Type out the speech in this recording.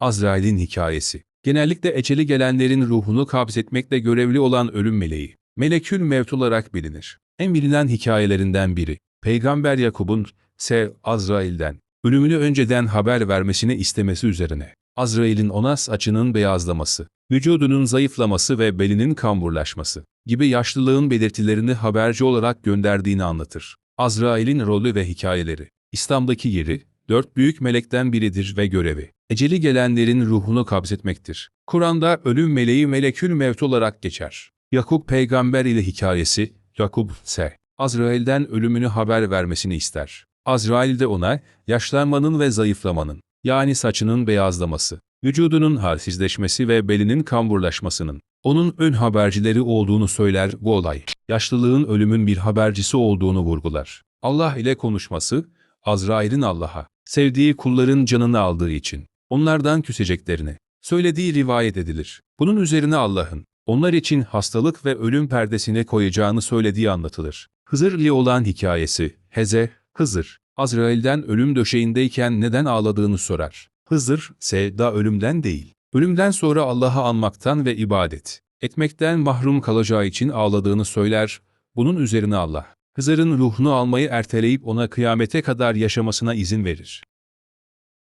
Azrail'in hikayesi. Genellikle eceli gelenlerin ruhunu kabzetmekle görevli olan ölüm meleği. Melekül Mevt olarak bilinir. En bilinen hikayelerinden biri. Peygamber Yakub'un S. Azrail'den ölümünü önceden haber vermesini istemesi üzerine. Azrail'in ona saçının beyazlaması, vücudunun zayıflaması ve belinin kamburlaşması gibi yaşlılığın belirtilerini haberci olarak gönderdiğini anlatır. Azrail'in rolü ve hikayeleri. İslam'daki yeri, dört büyük melekten biridir ve görevi. Eceli gelenlerin ruhunu kabzetmektir. Kur'an'da ölüm meleği melekül mevt olarak geçer. Yakup peygamber ile hikayesi, Yakup ise Azrail'den ölümünü haber vermesini ister. Azrail de ona yaşlanmanın ve zayıflamanın, yani saçının beyazlaması, vücudunun halsizleşmesi ve belinin kamburlaşmasının, onun ön habercileri olduğunu söyler bu olay. Yaşlılığın ölümün bir habercisi olduğunu vurgular. Allah ile konuşması, Azrail'in Allah'a, sevdiği kulların canını aldığı için, onlardan küseceklerini, söylediği rivayet edilir. Bunun üzerine Allah'ın, onlar için hastalık ve ölüm perdesine koyacağını söylediği anlatılır. Hızır ile olan hikayesi, Heze, Hızır, Azrail'den ölüm döşeğindeyken neden ağladığını sorar. Hızır, ise da ölümden değil, ölümden sonra Allah'ı anmaktan ve ibadet etmekten mahrum kalacağı için ağladığını söyler. Bunun üzerine Allah, Hızır'ın ruhunu almayı erteleyip ona kıyamete kadar yaşamasına izin verir.